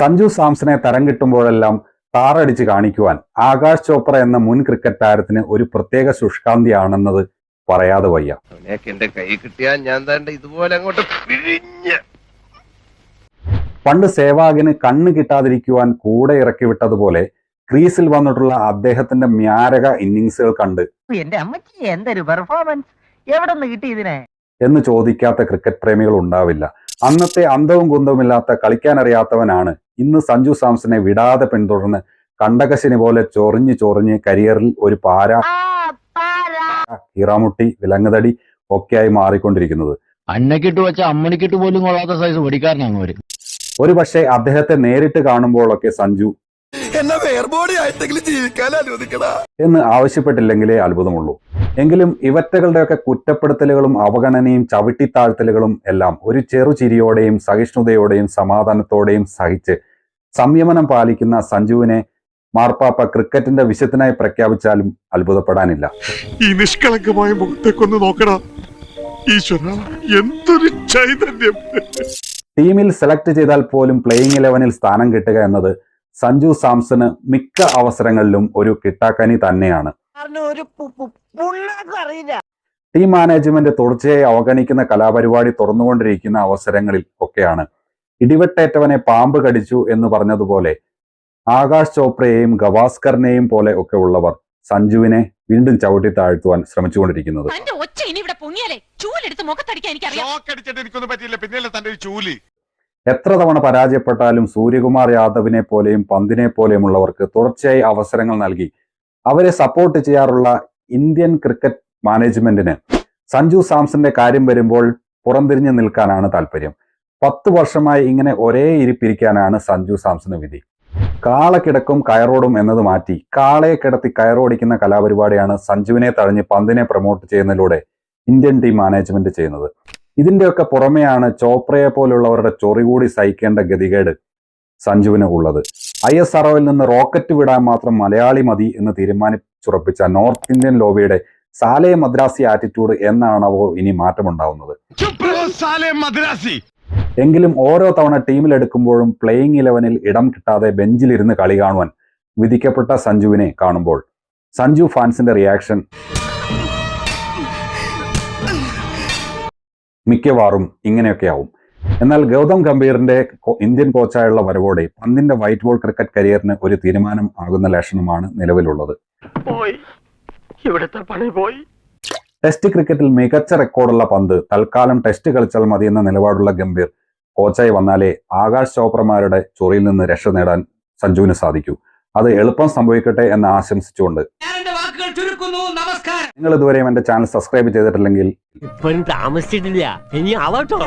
സഞ്ജു സാംസനെ തരം കിട്ടുമ്പോഴെല്ലാം താറടിച്ച് കാണിക്കുവാൻ ആകാശ് ചോപ്ര എന്ന മുൻ ക്രിക്കറ്റ് താരത്തിന് ഒരു പ്രത്യേക ശുഷ്കാന്തിയാണെന്നത് പറയാതെ വയ്യ. എന്റെ കൈ കിട്ടിയാൽ ഞാൻ തന്നെ ഇതുപോലെ അങ്ങോട്ട് പിഴിഞ്ഞ്. പണ്ട് സേവാഗിന് കണ്ണ് കിട്ടാതിരിക്കുവാൻ കൂടെ ഇറക്കി വിട്ടതുപോലെ ക്രീസിൽ വന്നിട്ടുള്ള അദ്ദേഹത്തിന്റെ മ്യാരക ഇന്നിങ്സുകൾ കണ്ട് എന്റെ അമ്മച്ചി എന്തൊരു പെർഫോമൻസ് എവിടെ നിന്ന് കിട്ടി ഇതിനെ? എന്ന് ചോദിക്കാത്ത ക്രിക്കറ്റ് പ്രേമികൾ ഉണ്ടാവില്ല. അന്നത്തെ അന്തവും കുന്തവുമില്ലാത്ത കളിക്കാൻ അറിയാത്തവനാണ് ഇന്ന് സഞ്ജു സാംസനെ വിടാതെ പിന്തുടർന്ന് കണ്ടകശിനെ പോലെ ചൊറിഞ്ഞ് ചൊറിഞ്ഞ് കരിയറിൽ ഒരു പാര കീറാമുട്ടി വിലങ്ങുതടി ഒക്കെയായി മാറിക്കൊണ്ടിരിക്കുന്നത്. അന്നക്കിട്ട് വെച്ച അമ്മണിക്കിട്ട് പോലും കൊള്ളാത്ത സൈസ് വെടിക്കാരനാണ് അവർ ഒരു പക്ഷേ അദ്ദേഹത്തെ നേരിട്ട് കാണുമ്പോഴൊക്കെ സഞ്ജു എന്നെ വേർബോഡി ആയിട്ടെങ്കിലും ജീവിക്കാൻ അനുവദിക്കടാ. എന്ന് ആവശ്യപ്പെട്ടില്ലെങ്കിലേ അത്ഭുതമുള്ളൂ. എങ്കിലും ഇവറ്റകളുടെയൊക്കെ കുറ്റപ്പെടുത്തലുകളും അവഗണനയും ചവിട്ടിത്താഴ്ത്തലുകളും എല്ലാം ഒരു ചെറുചിരിയോടെയും സഹിഷ്ണുതയോടെയും സമാധാനത്തോടെയും സഹിച്ച് സംയമനം പാലിക്കുന്ന സഞ്ജുവിനെ മാർപ്പാപ്പ ക്രിക്കറ്റിന്റെ വിശത്തിനായി പ്രഖ്യാപിച്ചാലും അത്ഭുതപ്പെടാനില്ല. ഈ നിഷ്കളങ്കമായ മുഖത്തേക്കൊന്ന് നോക്കടാ. ഈശ്വര എന്തൊരു ചൈതന്യം. ടീമിൽ സെലക്ട് ചെയ്താൽ പോലും പ്ലേയിങ് ഇലവനിൽ സ്ഥാനം കിട്ടുക എന്നത് സഞ്ജു സാംസണ് മിക്ക അവസരങ്ങളിലും ഒരു കിട്ടാക്കനി തന്നെയാണ്. ടീം മാനേജ്മെന്റ് തുടർച്ചയായി അവഗണിക്കുന്ന കലാപരിപാടി തുറന്നുകൊണ്ടിരിക്കുന്ന അവസരങ്ങളിൽ ഒക്കെയാണ്. ഇടിവെട്ടേറ്റവനെ പാമ്പ് കടിച്ചു എന്ന് പറഞ്ഞതുപോലെ ആകാശ് ചോപ്രയെയും ഗവാസ്കറിനെയും പോലെ ഒക്കെ ഉള്ളവർ സഞ്ജുവിനെ വീണ്ടും ചവിട്ടി താഴ്ത്തുവാൻ ശ്രമിച്ചുകൊണ്ടിരിക്കുന്നത്. എത്ര തവണ പരാജയപ്പെട്ടാലും സൂര്യകുമാർ യാദവിനെ പോലെയും പന്തിനെ പോലെയുമുള്ളവർക്ക് തുടർച്ചയായി അവസരങ്ങൾ നൽകി. അവരെ സപ്പോർട്ട് ചെയ്യാറുള്ള ഇന്ത്യൻ ക്രിക്കറ്റ് മാനേജ്മെന്റിന് സഞ്ജു സാംസന്റെ കാര്യം വരുമ്പോൾ പുറംതിരിഞ്ഞു നിൽക്കാനാണ് താല്പര്യം. പത്ത് വർഷമായി ഇങ്ങനെ ഒരേ ഇരിപ്പിരിക്കാനാണ് സഞ്ജു സാംസന് വിധി. കാള കിടക്കും കയറോടും എന്നത് മാറ്റി. കാളയെ കിടത്തി കയറോടിക്കുന്ന കലാപരിപാടിയാണ് സഞ്ജുവിനെ തഴഞ്ഞ് പന്തിനെ പ്രൊമോട്ട് ചെയ്യുന്നതിലൂടെ ഇന്ത്യൻ ടീം മാനേജ്മെന്റ് ചെയ്യുന്നത്. ഇതിന്റെയൊക്കെ പുറമെയാണ് ചോപ്രയെ പോലുള്ളവരുടെ ചൊറി കൂടി സഹിക്കേണ്ട ഗതികേട് സഞ്ജുവിന് ഉള്ളത്. ഐ എസ് ആർഒയിൽ നിന്ന് റോക്കറ്റ് വിടാൻ മാത്രം മലയാളി മതി എന്ന് തീരുമാനിച്ചുറപ്പിച്ച നോർത്ത് ഇന്ത്യൻ ലോബിയുടെ സാലേ മദ്രാസി ആറ്റിറ്റ്യൂഡ് എന്നാണവോ ഇനി മാറ്റമുണ്ടാവുന്നത്. മദ്രാസി? എങ്കിലും ഓരോ തവണ ടീമിലെടുക്കുമ്പോഴും പ്ലേയിങ് ഇലവനിൽ ഇടം കിട്ടാതെ ബെഞ്ചിലിരുന്ന് കളി കാണുവാൻ വിധിക്കപ്പെട്ട സഞ്ജുവിനെ കാണുമ്പോൾ. സഞ്ജു ഫാൻസിന്റെ റിയാക്ഷൻ മിക്കവാറും ഇങ്ങനെയൊക്കെയാവും. എന്നാൽ ഗൗതം ഗംഭീറിന്റെ ഇന്ത്യൻ കോച്ചായുള്ള വരവോടെ പന്തിന്റെ വൈറ്റ് ബോൾ ക്രിക്കറ്റ് കരിയറിന് ഒരു തീരുമാനം ആകുന്ന ലക്ഷണമാണ് നിലവിലുള്ളത്. ടെസ്റ്റ് ക്രിക്കറ്റിൽ മികച്ച റെക്കോർഡുള്ള പന്ത് തൽക്കാലം ടെസ്റ്റ് കളിച്ചാൽ മതിയെന്ന നിലപാടുള്ള ഗംഭീർ കോച്ചായി വന്നാലേ ആകാശ് ചോപ്രമാരുടെ ചൊറിയിൽ നിന്ന് രക്ഷ നേടാൻ സഞ്ജുവിന് സാധിക്കൂ. അത് എളുപ്പം സംഭവിക്കട്ടെ എന്ന് ആശംസിച്ചുകൊണ്ട്. ഞാൻ വാക്കുകൾ ചുരുക്കുന്നു. നമസ്കാരം. നിങ്ങൾ ഇതുവരെയും എന്റെ ചാനൽ സബ്സ്ക്രൈബ് ചെയ്തിട്ടില്ലെങ്കിൽ ഇപ്പോഴും താമസിച്ചിട്ടില്ല. ഇനി ആവട്ടോ.